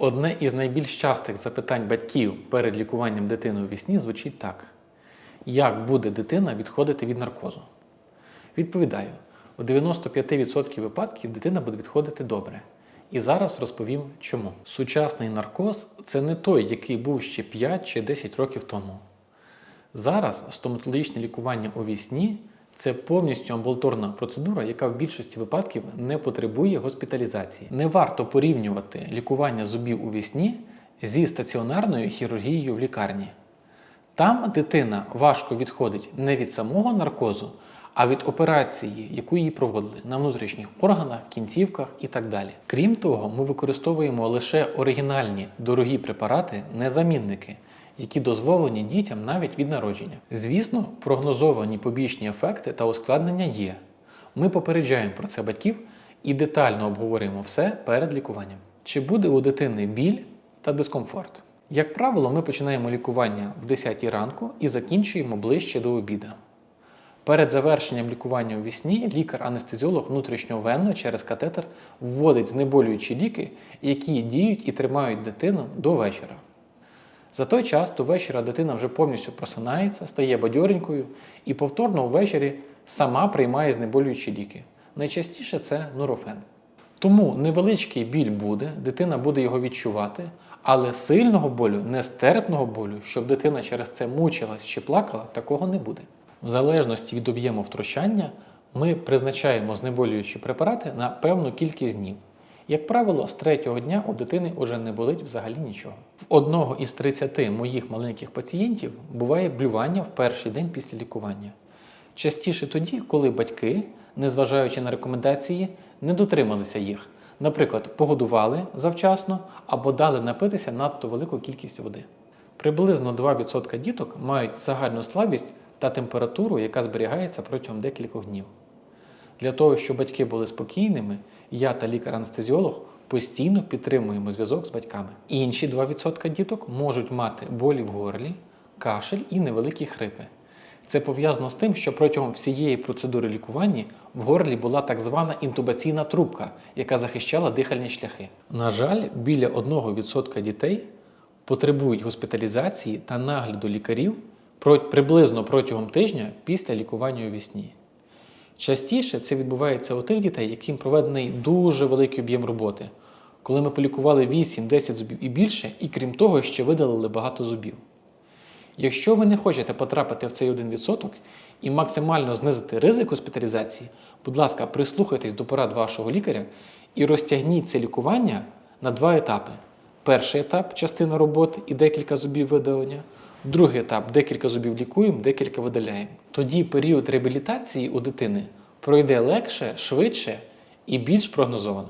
Одне із найбільш частих запитань батьків перед лікуванням дитини у вісні звучить так: як буде дитина відходити від наркозу? Відповідаю: у 95% випадків дитина буде відходити добре. І зараз розповім чому. Сучасний наркоз це не той, який був ще 5 чи 10 років тому. Зараз стоматологічне лікування у вісні це повністю амбулаторна процедура, яка в більшості випадків не потребує госпіталізації. Не варто порівнювати лікування зубів у вісні зі стаціонарною хірургією в лікарні. Там дитина важко відходить не від самого наркозу, а від операції, яку їй проводили на внутрішніх органах, кінцівках і так далі. Крім того, ми використовуємо лише оригінальні дорогі препарати, не замінники, які дозволені дітям навіть від народження. Звісно, прогнозовані побічні ефекти та ускладнення є. Ми попереджаємо про це батьків і детально обговорюємо все перед лікуванням. Чи буде у дитини біль та дискомфорт? Як правило, ми починаємо лікування в 10 ранку і закінчуємо ближче до обіду. Перед завершенням лікування у вісні лікар-анестезіолог внутрішньовенно через катетер вводить знеболюючі ліки, які діють і тримають дитину до вечора. За той час до вечора дитина вже повністю просинається, стає бадьоренькою і повторно ввечері сама приймає знеболюючі ліки. Найчастіше це нурофен. Тому невеличкий біль буде, дитина буде його відчувати, але сильного болю, нестерпного болю, щоб дитина через це мучилась чи плакала, такого не буде. В залежності від об'єму втручання, ми призначаємо знеболюючі препарати на певну кількість днів. Як правило, з третього дня у дитини вже не болить взагалі нічого. В одного із 30 моїх маленьких пацієнтів буває блювання в перший день після лікування. Частіше тоді, коли батьки, незважаючи на рекомендації, не дотрималися їх. Наприклад, погодували завчасно або дали напитися надто велику кількість води. Приблизно 2% діток мають загальну слабість та температуру, яка зберігається протягом декількох днів. Для того, щоб батьки були спокійними, я та лікар-анестезіолог постійно підтримуємо зв'язок з батьками. Інші 2% діток можуть мати болі в горлі, кашель і невеликі хрипи. Це пов'язано з тим, що протягом всієї процедури лікування в горлі була так звана інтубаційна трубка, яка захищала дихальні шляхи. На жаль, біля 1% дітей потребують госпіталізації та нагляду лікарів приблизно протягом тижня після лікування у вісні. Частіше це відбувається у тих дітей, яким проведений дуже великий об'єм роботи, коли ми полікували 8-10 зубів і більше, і крім того, ще видалили багато зубів. Якщо ви не хочете потрапити в цей 1% і максимально знизити ризик госпіталізації, будь ласка, прислухайтесь до порад вашого лікаря і розтягніть це лікування на два етапи. Перший етап частина роботи і декілька зубів видалення. Другий етап декілька зубів лікуємо, декілька видаляємо. Тоді період реабілітації у дитини пройде легше, швидше і більш прогнозовано.